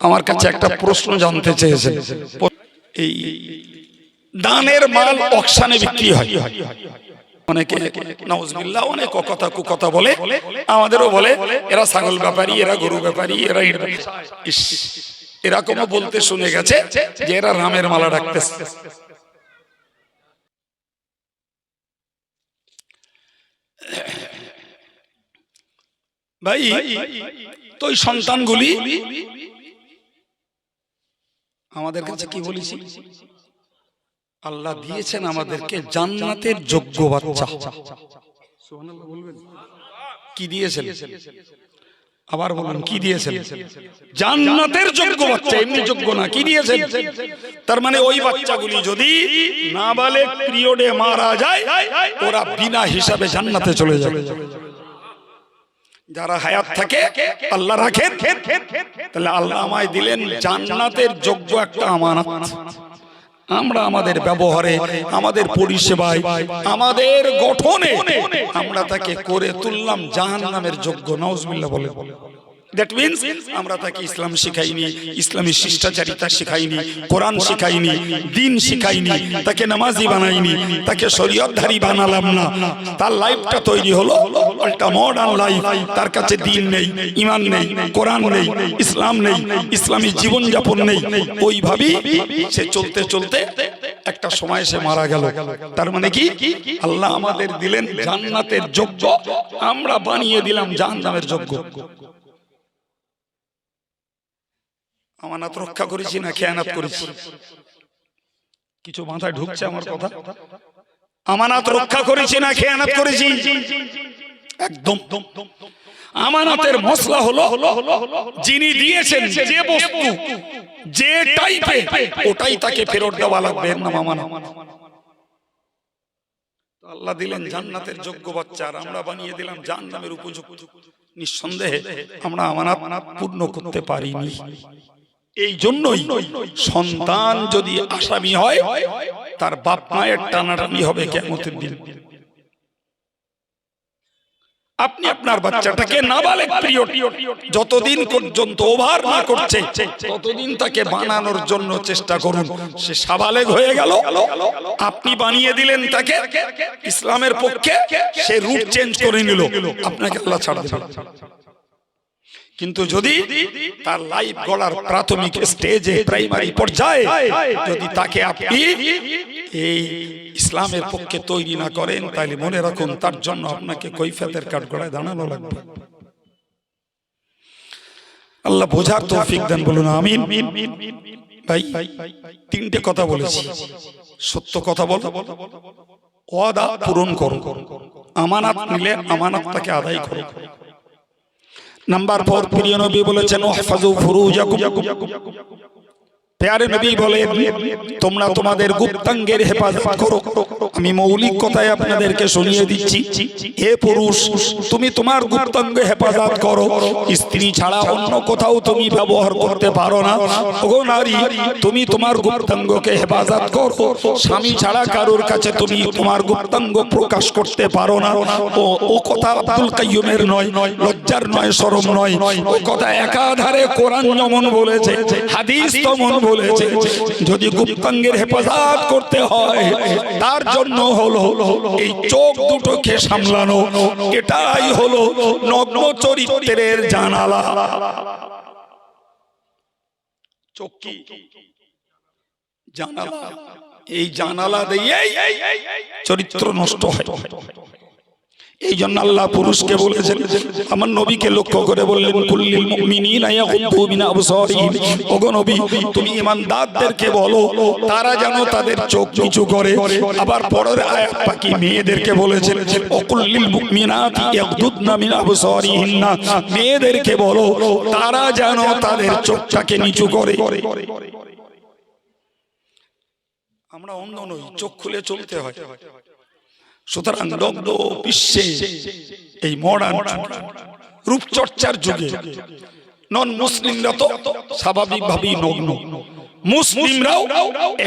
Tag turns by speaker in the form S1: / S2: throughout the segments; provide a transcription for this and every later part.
S1: আমার কাছে একটা প্রশ্ন জানতে চেয়েছে এই দানের মাল অকশানে বিক্রি হয়। এরকমও বলতে শুনে গেছে যে এরা রামের মালা রাখতেছে ভাই, তো সন্তানগুলি আমাদের কাছে কি বলেছি? আল্লাহ দিয়েছেন আমাদেরকে জান্নাতের যোগ্য বাচ্চা। কি দিয়েছেন? আবার বলুন কি দিয়েছেন? জান্নাতের যোগ্য বাচ্চা এমনি যোগ্য না কি দিয়েছেন? তার মানে ওই বাচ্চাগুলি যদি নাবালেগ পিরিয়ডে মারা যায় ওরা বিনা হিসাবে জান্নাতে চলে যাবে। যারা হায়াত থাকে, আল্লাহ রাখেন। তাহলে আল্লাহ আমায় দিলেন জান্নাতের যোগ্য একটা আমানত। আমরা আমাদের ব্যবহারে, আমাদের পরিষেবায়, আমাদের গঠনে আমরা তাকে করে তুললাম জাহান নামের যোগ্য। নওজবিল্লা বলে। দ্যাট মিনস আমরা তাকে ইসলাম শিখাইনি, ইসলামী শিষ্টাচারিতা শিখাইনি, কোরআন শিখাইনি, দিন শিখাইনি, তাকে নামাজি বানাইনি, তাকে শরীয়তধারী বানালাম না। তার লাইফটা তৈরি হলো একটা মডার্ন লাইফ তার কাছে দিন নেই, ইমান নেই, কোরআন নেই, ইসলাম নেই, ইসলামী জীবনযাপন নেই। ওইভাবেই সে চলতে চলতে একটা সময় সে মারা গেল। তার মানে কি? আল্লাহ আমাদের দিলেন জান্নাতের যোগ্য, আমরা বানিয়ে দিলাম জাহান্নামের যোগ্য। আমানত রক্ষা করেছি না খেয়ানাত করেছি। কিছু মাথায় ঢুকছে আমার কথা? আমানত রক্ষা করেছি না খেয়ানাত করেছি? একদম। আমানতের মশলা হলো যিনি দিয়েছেন যে বস্তু যে টাইপে ওটাই তাকে ফেরত দেওয়া লাগবে এর নাম আমানত। আল্লাহ দিলেন জান্নাতের যোগ্য বাচ্চা আর আমরা বানিয়ে দিলাম জান্নামের উপযুক্ত। নিঃসন্দেহে আমরা আমানত পূর্ণ করতে পারিনি। এই জন্যই সন্তান যদি আসামি হয়, তার বাপ মায়ের টানাটানি হবে কেমতের দিন। আপনি আপনার বাচ্চাটাকে নাবালেগ পিরিয়ড যতদিন পর্যন্ত ওভার না করছে, ততদিন তাকে বানানোর জন্য চেষ্টা করুন। সে সাবালেগ হয়ে গেল, আপনি বানিয়ে দিলেন তাকে, ইসলামের পক্ষে সে রুট চেঞ্জ করে নিল। আপনাকে আল্লাহ ছাড়া দেবে কিন্তু যদি তার লাইফ গড়ার প্রাথমিক স্টেজে প্রাইমারি পর্যায়ে যদি তাকে আপনি এই ইসলামের পক্ষে তৈরি না করেন, তাহলে মনে রাখুন তার জন্য আপনাকে কৈফেতের কাঠ গড়ায় দাঁড়ানো লাগবে। আল্লাহ বোঝার তৌফিক দেন, বলুন আমিন। ভাই, তিনটে কথা বলেছি। সত্য কথা বল, ওয়াদা পূরণ করো। আমানাত নিলে আমানাতটাকে আদায় করো। নাম্বার ফোর প্রিয় নবী বলেছেন প্যারে নবী বলে তোমরা তোমাদের গুপ্তাঙ্গের হেফাজত করো। আমি মৌলিক কথায় আপনাদেরকে শুনিয়ে দিচ্ছি। হে পুরুষ তুমি তোমার গুপ্তাঙ্গ হেফাজত করো। স্ত্রী ছাড়া অন্য কোথাও তুমি ব্যবহার করতে পারো না। ওগো নারী তুমি তোমার গুপ্তাঙ্গকে হেফাজত করো। স্বামী ছাড়া কারোর কাছে তুমি তোমার গুপ্তাঙ্গ প্রকাশ করতে পারো না। ও ও কথা আব্দুল কাইয়ুমের নয় লজ্জার নয় শরম নয়। ও কথা একাধারে কোরআন যেমন বলেছে। হাদিস তেমন বলেছে যদি গুপ্তাঙ্গের হেফাজত করতে হয় তার জন্য হলো এই চোখ দুটোকে সামলানো এটাই হলো নগ্ন চরিত্রের জানালা। চোখ কি? জানালা। এই জানালা দিয়ে চরিত্র নষ্ট হয়। এই জন্য আল্লাহ পুরুষকে বলেছেন, আমার নবীকে লক্ষ্য করে বললেন, কুল্লিল মুমিনিনা ইয়াগুদ্দু মিন আবসারিহিম। ওগো নবী, তুমি ঈমানদারদেরকে বলো, তারা যেন তাদের চোখ নিচু করে। আবার পরের আয়াত পাকি মেয়েদেরকে বলেছেন ওকুল্লিল মুমিনাতি ইয়াগুদ্দুনা মিন আবসারিহিন্না। মেয়েদেরকে বলো, তারা যেন তাদের চোখটাকে নিচু করে। আমরা অন্ধ নই, চোখ খুলে চলতে হয়। সুতরাং দগ্ধ বিশ্বে এই মডার্ন রূপচর্চার যুগে নন মুসলিমরা তো স্বাভাবিকভাবেই নগ্ন। মুসলিমরাও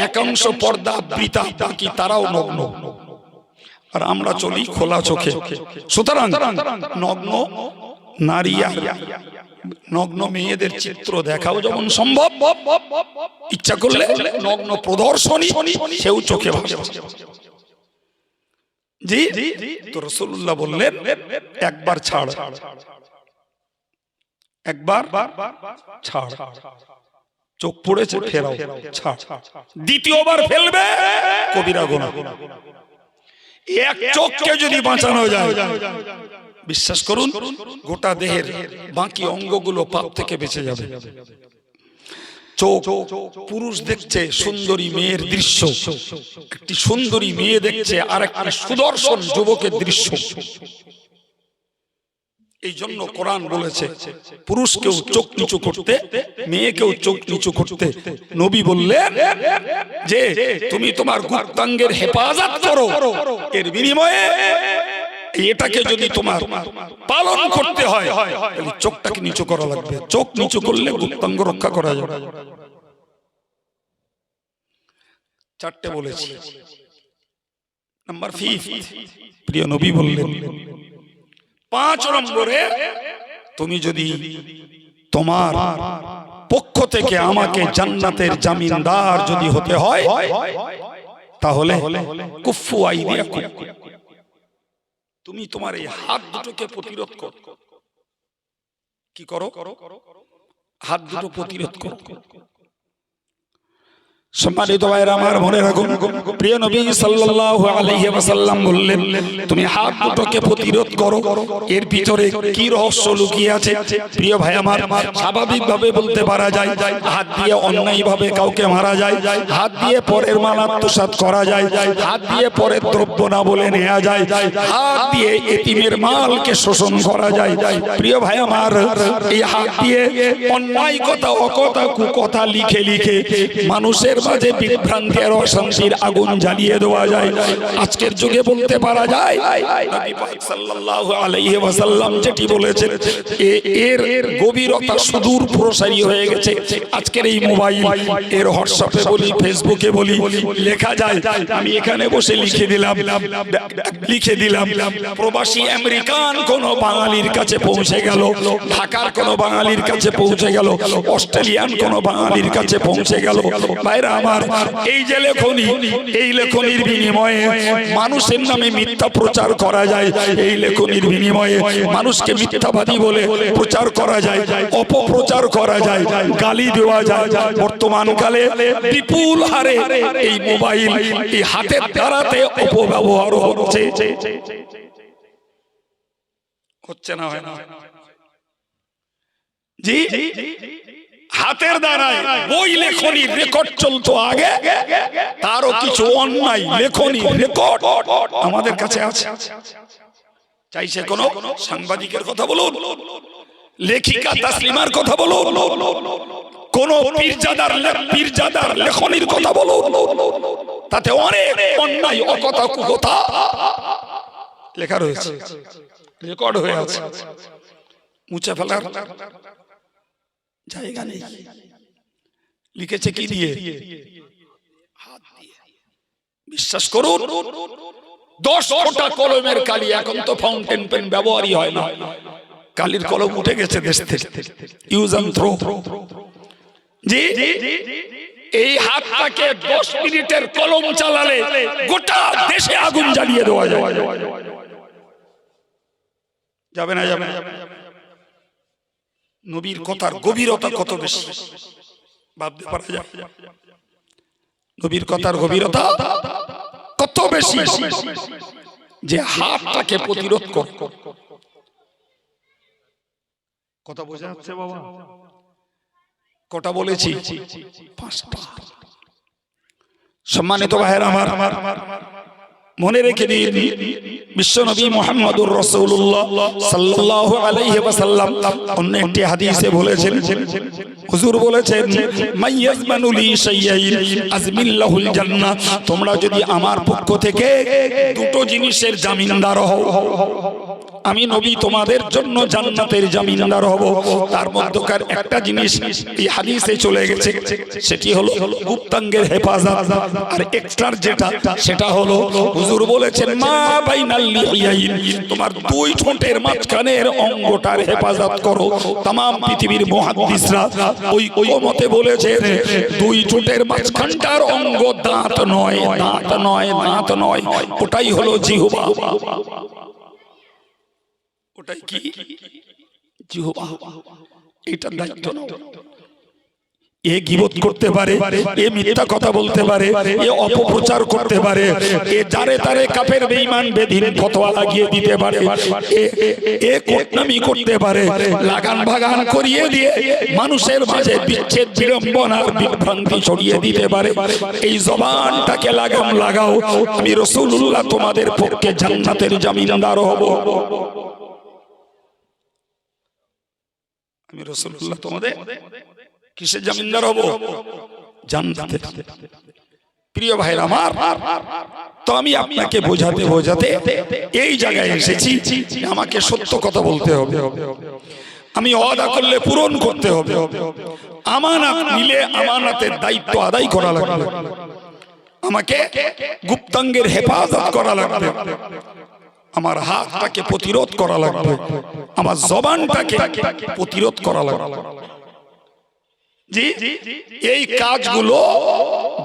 S1: একাংশ পর্দা বৃতা বাকি তারাও নগ্ন। আর আমরা চলি খোলা চোখে। সুতরাং নগ্ন নারী নগ্ন মেয়েদের চিত্র দেখাও যেমন সম্ভব। ইচ্ছা করলে নগ্ন প্রদর্শনী সেও চোখে ভাসে। জি তো রসুল্লাহ বললেন, একবার ছাড়। একবার ছাড়। চোখ পড়েছে, ফেরাও দ্বিতীয়বার ফেলবে, কবিরা গোনা এক চোখকে যদি বাঁচানো যায়, বিশ্বাস করুন, গোটা দেহের বাকি অঙ্গগুলো পাপ থেকে বেঁচে যাবে। চোখ, পুরুষ দেখছে সুন্দরী মেয়ের দৃশ্য, একটি সুন্দরী মেয়ে দেখছে আর একটা সুদর্শন যুবকের দৃশ্য। এই জন্য কোরআন বলেছে, পুরুষকেও চোখ নিচু করতে, মেয়েকেও চোখ নিচু করতে। নবী বললেন যে, তুমি তোমার গুপ্তাঙ্গের হেফাজত করো। এর বিনিময়ে এটাকে যদি তোমার পালন করতে হয় তাহলে চোখটাকে নিচু করা লাগবে। চোখ নিচু করলে গুপ্তাঙ্গ রক্ষা করা যাবে। চারটে বলেছি। নাম্বার ফিফ। প্রিয় নবী বললেন পাঁচ নম্বরে তুমি যদি তোমার পক্ষ থেকে আমাকে জান্নাতের জামিনদার যদি হতে হয় তাহলে কুফু আইদিয়া তুমি তোমার এই হাত দুটোকে প্রতিরোধ করো। কি করো? হাত দুটো প্রতিরোধ করো। সম্মানিত ভাইরা আমার মনে রাখুন, প্রিয় নবী সাল্লাল্লাহু আলাইহি ওয়াসাল্লাম বললেন, তুমি হাত দুটোকে প্রতিরোধ করো, এর ভিতরে কি রহস্য লুকিয়ে আছে? প্রিয় ভাই আমার, স্বাভাবিকভাবে বলতে পারা যায়, হাত দিয়ে অন্যায়ভাবে কাউকে মারা যায়, হাত দিয়ে পরের মাল আত্মসাৎ করা যায়, হাত দিয়ে পরের দ্রব্য না বলে নেওয়া যায়, হাত দিয়ে এতিমের মালকে শোষণ করা যায়। প্রিয় ভাই আমার, এই হাত দিয়ে অন্যায় কথা, অকথা, কুকথা লিখে লিখে মানুষের মাঝে বিভ্রান্তি অশান্তির আগুন জ্বালিয়ে দেওয়া যায়। আজকের যুগে বলতে পারা যায় সাল্লাল্লাহু আলাইহি ওয়াসাল্লাম যেটি বলেছেন এর গভীরতা সুদূর প্রসারী হয়ে গেছে। আজকের এই মোবাইল, এর হোয়াটসঅ্যাপে বলি, ফেসবুকে বলি, লেখা যায়। আমি এখানে বসে লিখে দিলাম লিখে দিলাম, প্রবাসী আমেরিকান কোন বাঙালির কাছে পৌঁছে গেল, ঢাকার কোন বাঙালির কাছে পৌঁছে গেল, অস্ট্রেলিয়ান কোন বাঙালির কাছে পৌঁছে গেল ভাইরা আমার এই যে লেখনী, এই লেখনির বিনিময়ে মানুষের নামে মিথ্যা প্রচার করা যায়। এই লেখনির বিনিময়ে মানুষকে মিথ্যাবাদী বলে প্রচার করা যায়, অপপ্রচার করা যায়, গালি দেওয়া যায়। বর্তমান কালে বিপুল হারে এই মোবাইল এই হাতের দ্বারাতে অপব্যবহার হচ্ছে। হচ্ছে না হয় না? জি? হাতের দ্বারায় বই লেখনি রেকর্ড চলতো আগে, তারও কিছু অন্যায় লেখনি রেকর্ড আমাদের কাছে আছে। চাইছে কোন সাংবাদিকের কথা বলুন? লেখিকা তাসলিমার কথা বলুন? কোন পীরজাদার পীরজাদার লেখনির কথা বলুন? তাতে অনেক অন্যায় অকথা কুকথা লেখা রয়েছে। রেকর্ড হয়ে আছে। মুছে ফেলার জায়গা নেই লিখেছে কি দিয়ে হাত দিয়ে। বিশ্বাস করুন দশ ফোঁটা কলমের কালি এখন তো ফাউন্টেন পেন ব্যবহারই হয় না। কালির কলম উঠে গেছে দেশ থেকে। ইউজ অ্যান্ড থ্রো জি। এই হাতটাকে দশ মিনিটের কলম চালালে গোটা দেশে আগুন জ্বালিয়ে দেওয়া যায়। যাবে না যাবে না। নবীর কথার গভীরতা কত বেশি? ভাবতে পারা যায় নবীর কথার গভীরতা কত বেশি? যে হাতটাকে প্রতিরোধ কর। কথা বোঝা যাচ্ছে বাবা? কটা বলেছি? পাঁচটা। সম্মানিত ভাইয়ের আমার। মনে রেখে দিন বিশ্বনবী মোহাম্মদুর রসুল্লাহ সাল্লাল্লাহু আলাইহি ওয়াসাল্লাম অন্য একটি হাদিসে বলেছেন, হুজুর বলেছেন মাইয়াজমানু লি শাইয়াইন আজমিল্লাহুল জান্নাহ তোমরা যদি আমার পক্ষ থেকে দুটো জিনিসের জামিনদার হও, আমি নবী তোমাদের জন্য জান্নাতের জামিনদার হব। তার মধ্যকার একটা জিনিস এই হাদিসে চলে গেছে, সেটি হলো গুপ্তাঙ্গের হেফাজত। আর এক্সট্রার যেটা, সেটা হলো হুজুর বলেছেন, মা বাইনাল তোমার দুই ঠোঁটের মাঝখানের অঙ্গটার হেফাজত করো। তাম পৃথিবীর মুহাদ্দিসরা ওই মতে বলেছে দুই ঠোঁটের মাঝখানটার অঙ্গ দাঁত নয় দাঁত নয় দাঁত নয়, ওটাই হলো জিহবা। ওটাই কি? জিহবা। এটা দায়িত্ব নাও। এ গিবত করতে পারে, এ মিথ্যা কথা বলতে পারে, এ অপপ্রচার করতে পারে, এ যারে তারে কাফের বেঈমান বেদিন ফতোয়া লাগিয়ে দিতে পারে, এ- কোটনামি করতে পারে, লাগান ভাগান করিয়ে দিয়ে মানুষের মাঝে বিচ্ছেদ বিড়ম্বনার বিভ্রান্তি ছড়িয়ে দিতে পারে। এই জবানটাকে লাগাম লাগাও, আমি রসুল্লাহ তোমাদের পক্ষে জান্নাতের জামিনদার হব। আমি রসুল্লাহ তোমাদের কিসের জামিনদার হব? জান্নাতে প্রিয় ভাইর আমার তো আমি আপনাকে বোঝাতে বোঝাতে এই জায়গায় এসেছি আমাকে সত্য কথা বলতে হবে। আমি অদা করলে পূরণ করতে হবে। আমানত নিলে আমানতের দায়িত্ব আদায় করা লাগবে। আমাকে গুপ্তাঙ্গের হেফাজত করা লাগবে। আমার হাতটাকে প্রতিরোধ করা লাগবে। আমার জবানটাকে প্রতিরোধ করা লাগবে। এই কাজগুলো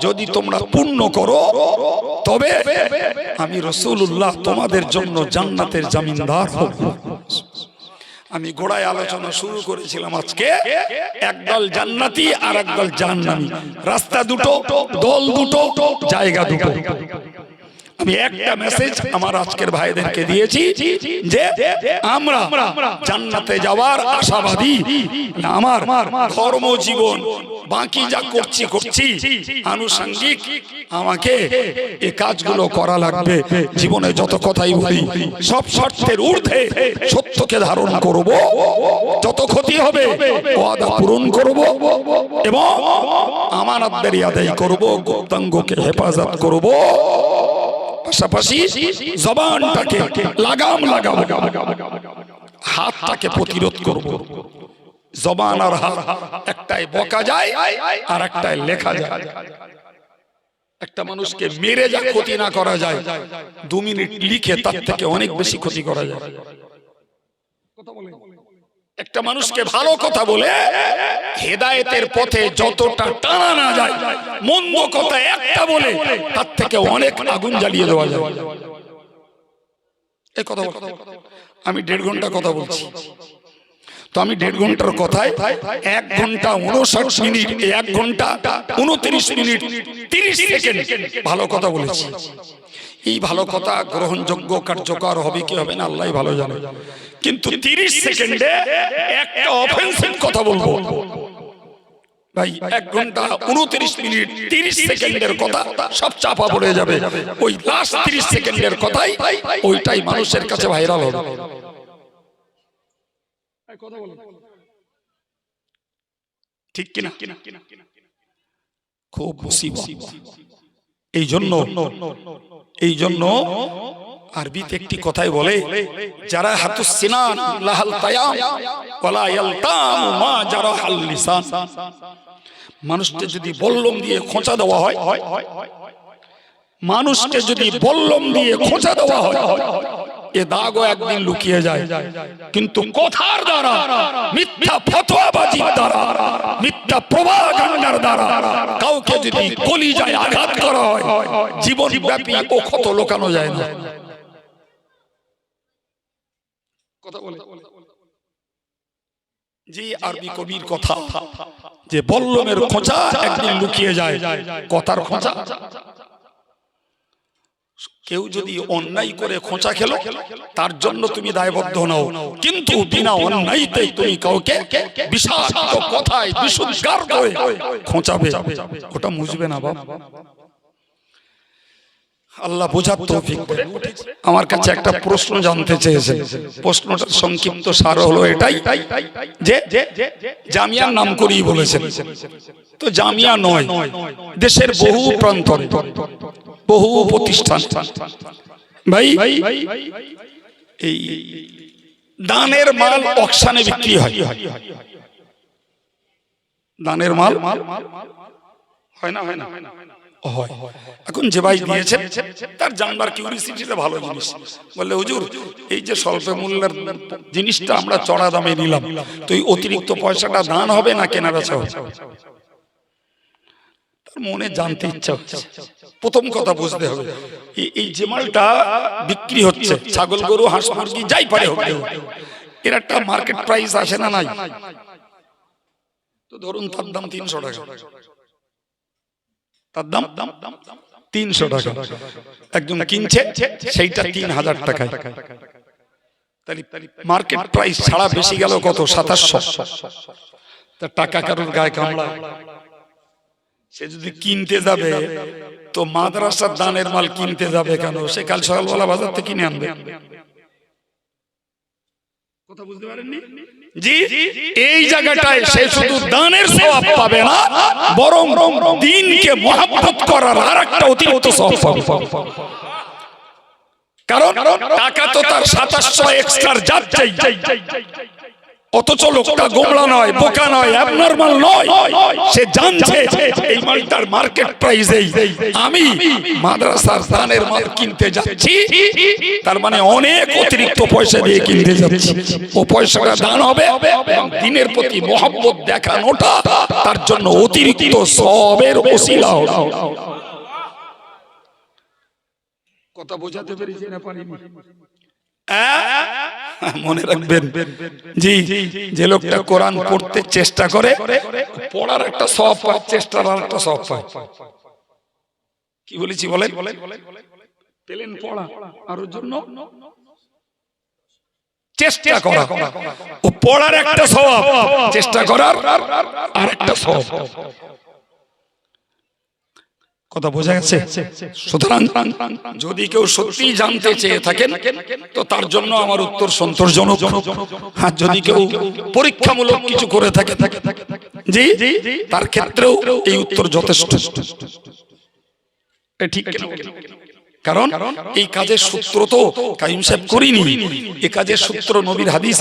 S1: যদি তোমরা পূর্ণ করো, তবে আমি রসুল্লাহ তোমাদের জন্য জান্নাতের জামিনদার হব। আমি গোড়ায় আলোচনা শুরু করেছিলাম আজকে একদল জান্নাতি আর একদল জাহান্নামী। রাস্তা দুটো, দল দুটো, জায়গা দুটো। আমি একটা মেসেজ আমার আজকের ভাইদেরকে দিয়েছি যে আমরা জান্নাতে যাওয়ার আশাবাদী। আমার কর্মজীবন বাকি যা করছি করছি, আনুষঙ্গিক আমাকে এই কাজগুলো করা লাগবে। জীবনে যত কথাই বলি, সব শর্তের ঊর্ধ্বে সত্যকে ধারণ করব। যত ক্ষতি হবে, ওয়াদা পূরণ করব এবং আমানতদের আদায় করব, গুপ্তাঙ্গকে হেফাজত করব। পাশাপাশি জবানটাকে লাগাম লাগাম হাতটাকে প্রতিরোধ করব। জবান আর হাত একটাই বকা যায় আর একটাই লেখা যায়। একটা মানুষকে মেরে যা ক্ষতি না করা যায়, দু মিনিট লিখে তার থেকে অনেক বেশি ক্ষতি করা যায়। একটা মানুষকে ভালো কথা বলে হেদায়েতের পথে যতটা টানা না যায় মন্দ কথা একটা বলে তার থেকে অনেক আগুন জ্বালিয়ে দেওয়া যায়। এই কথা আমি দেড় ঘণ্টা কথা বলছি। তো আমি দেড় ঘণ্টার কথায় এক ঘণ্টা উনষাট মিনিট এক ঘণ্টা উনত্রিশ মিনিট তিরিশ সেকেন্ড ভালো কথা বলেছি। এই ভালো কথা গ্রহণযোগ্য, কার্যকর হবে কি হবে না আল্লাহ ভালো জানে। কিন্তু তিরিশ সেকেন্ডে একটা অফেন্সিভ কথা বলব। ভাই, এক ঘণ্টা মিনিট সেকেন্ডের কথা সব চাপা যাবে। ওই লাস্ট সেকেন্ডের কথাই ওইটাই মানুষের কাছে ঠিক খুব এই জন্য এই জন্য আরবিতে একটি কথাই বলে, যারা হাতু সিনান লাহাল তায়াম, ওয়ালা ইয়ালতাম মা যারা হাল লিসান। মানুষকে যদি বল্লম দিয়ে খোঁচা দেওয়া হয়, মানুষকে যদি বল্লম দিয়ে খোঁচা দেওয়া হয় এ দাগও একদিন লুকিয়ে যায়। কিন্তু কথার দ্বারা, মিথ্যা ফতোয়াবাজির দ্বারা, মিথ্যা প্রভাগান্ডার দ্বারা কাউকে যদি কলি যায় আঘাত করা হয়, জীবন ব্যাপী ও ক্ষত লোকানো যায় না। কথা বলে। জি আরবি কবির কথা, যে বল্লমের খোঁচা একদিন লুকিয়ে যায়, কথার খোঁচা। কেউ যদি অন্যায় করে খোঁচা খেলো তার জন্য তুমি দায়বদ্ধ নাও। কিন্তু বিনা অন্যায়তে তুমি কাউকে বিষাক্ত কথায় বিশুদ্ধার করে খোঁচাবে। ওটা মুজবে না বাবা আল্লাহ বোঝার তৌফিক আমার কাছে একটা প্রশ্ন জানতে চেয়েছে প্রশ্নটার সংক্ষিপ্ত সার হলো এটাই যে জামিয়ার নাম করেই বলেছেন। তো জামিয়া নয়। দেশের বহু প্রান্তরে। বহু প্রতিষ্ঠান। ভাই, এই দানের মাল অকশানে বিক্রি হয়। দানের মাল হয় না হয় না, হয় এখন যে ভাই দিয়েছেন তার জানবার কিউরিসিটিটা ভালো জিনিস। বললে, হুজুর, এই যে স্বল্প মূল্যের জিনিসটা আমরা চড়া দামে নিলাম তো এই অতিরিক্ত পয়সাটা দান হবে না কেনা বেচা হবে মনে জানতে ইচ্ছা হচ্ছে। প্রথম কথা বুঝতে হবে। এই- যে মালটা বিক্রি হচ্ছে ছাগল গরু হাঁস মুরগি যাই পারে হোক। এর একটা মার্কেট প্রাইস আসে না নাই? তো ধরুন তার দাম তিনশো টাকা। তার দাম দাম দাম তিনশো টাকা। একজন কিনছে সেইটা তিন হাজার টাকায়। তাহলে মার্কেট প্রাইস ছাড়া বেশি গেল কত? সাতাশশো। তা টাকা কারোর গায়ে কামড়া সে যদি কিনতে যাবে তো মাদ্রাসার দানের মাল কিনতে যাবে কেন? সে কাল সকালবেলা বাজার থেকে কিনে আনবে। কথা বুঝতে পারেননি? জি এই জায়গাটায় সে শুধু দানের সওয়াব পাবে না বরং দিনকে মহাব্বত করার আর একটা অতিরিক্ত সওয়াব পাবে। কারণ টাকা তো তার সাতাশশো এক্সট্রার যাচ্ছেই অথচ লোকটা গোমলা নয় বোকা নয় অ্যাবনর্মাল নয়। সে জানছে এই মালটার মার্কেট প্রাইসেই আমি মাদ্রাসার দানের মাল কিনতে যাচ্ছি। তার মানে অনেক অতিরিক্ত পয়সা দিয়ে কিনতে যাচ্ছি। ও পয়সাটা দান হবে এবং দিনের প্রতি মহব্বত দেখানোটা তার জন্য অতিরিক্ত সবের ওসিলা হবে। কথা বোঝাতে পেরেছি না পারিনি। মনে রাখবেন। জি, যে লোকটা কোরআন পড়তে চেষ্টা করে, পড়ার একটা সব পায়, চেষ্টার একটা সব পায়। কি বলেছি বলেন? পেলেন পড়া আর জন্য? চেষ্টা করা। পড়ার একটা স্বভাব চেষ্টা করার আর একটা স্বভাব কথা বোঝা গেছে? সুতরাং যদি কেউ সত্যি জানতে চেয়ে থাকেন, তো তার জন্য আমার উত্তর সন্তোষজনক। আর যদি কেউ পরীক্ষামূলক কিছু করে থাকে জি, তার ক্ষেত্রেও এই উত্তর যথেষ্ট। ঠিক কারণ এই কাজের সূত্র তো কাইম সাহেব করিনি। এই কাজের সূত্র নবীর হাদিস।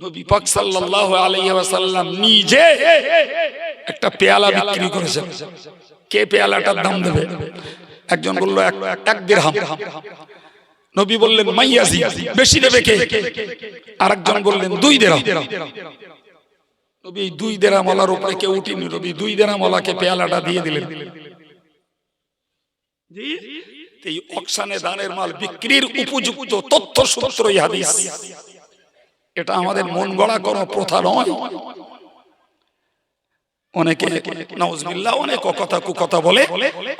S1: নবী পাক সাল্লাল্লাহু আলাইহি ওয়াসাল্লাম নিজে একটা পেয়ালা বিক্রি করেছেন কে পেয়ালাটার দাম দেবে? একজন বলল এক দিরহাম নবী বললেন মাইয়াজি বেশি দেবে কে? আরেকজন বললেন দুই দিরহাম নবী দুই দেরাম ওলার উপরে কেউ উঠিনি নবী দুই দেরাম ওলাকে পেয়ালাটা দিয়ে দিলেন। এই অকশানে দানের মাল বিক্রির উপযুক্ত তথ্য সূত্র এই হাদিস। এটা আমাদের মন গড়া কোনো প্রথা নয়। অনেকে নওয়াজবিল্লাহ অনেক কথা কুকথা বলে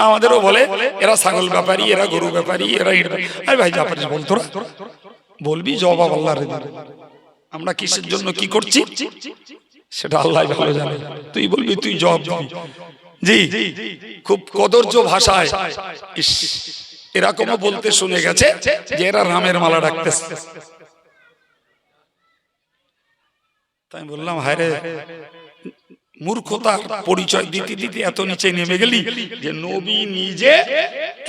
S1: আমাদেরও বলে এরা ছাগল ব্যাপারী এরা গরু ব্যাপারী এরা। আরে ভাই যা পারিস বল তোরা বলবি জবাব আল্লাহর দিবে। আমরা কিসের জন্য কি করছি সেটা আল্লাহ ভালো জানে তুই বলবি তুই জবাব জি খুব কদর্য ভাষায় এরকমও বলতে শুনে গেছে যে এরা রামের মালা ডাকতেছে তাই বললাম হায় রে মূর্খতার পরিচয় দিতে দিতে এত নিচে নেমে গেলি যে নবী নিজে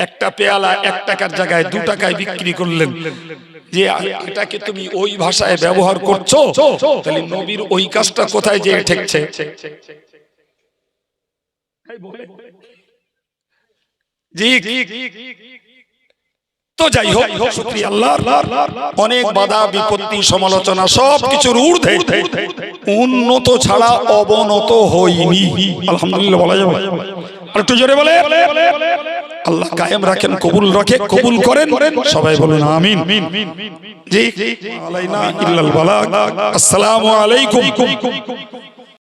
S1: একটা পেয়ালা এক টাকার জায়গায় দু টাকায় বিক্রি করলেন। যে এটাকে তুমি ওই ভাষায় ব্যবহার করছ? তাহলে নবীর ওই কাজটা কোথায় যে ঠেকছে? জি তো যাই হোক শুকরিয়া আল্লাহ অনেক বাধা বিপত্তি সমালোচনা সব কিছুর ঊর্ধ্বে। উন্নত ছাড়া অবনত হইনি। আলহামদুলিল্লাহ বলা যাবে। আর একটু জোরে বলে। আল্লাহ কায়েম রাখেন কবুল রাখে কবুল করেন। সবাই বলুন আমিন। জি। আলাইনা ইল্লাল বালাগ আসসালামু আলাইকুম।